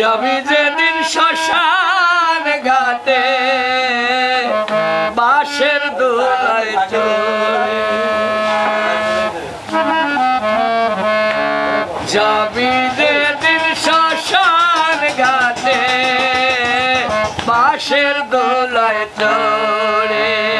যাবি যেদিন শ্মশান ঘাটে বাঁশের দোলায় চলে যাবি যেদিন শ্মশান ঘাটে বাঁশের দোলায় চড়ে।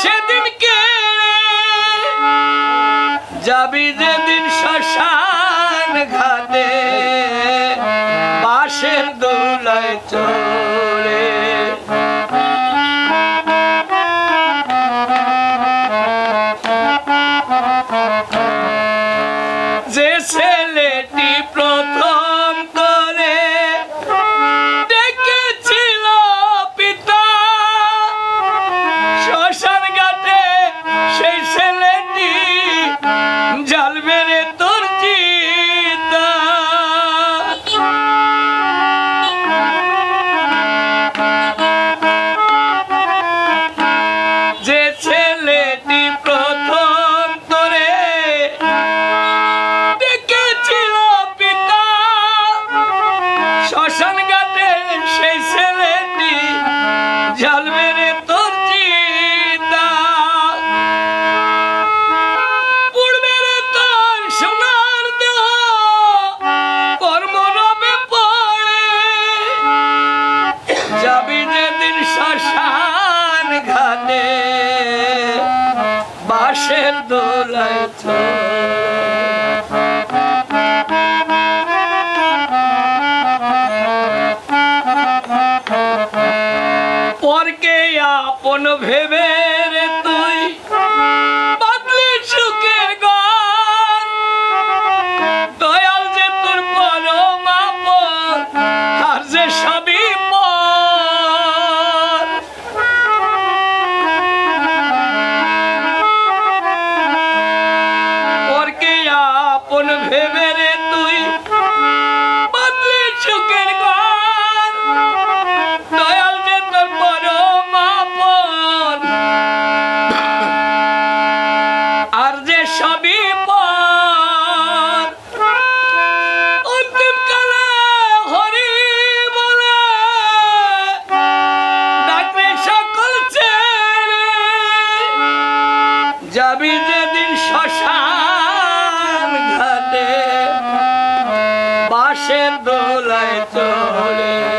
সেদিন কে যাবি যেদিন শ্মশান ঘাটে। শ্মশান ঘাটে বাঁশের দোলায় পরকে আপন ভেবে আপন ভেবে রে তুই? সুখের ঘর। দয়াল যে তোর পরম আপন আর যে সবই যাবি shed the light on it.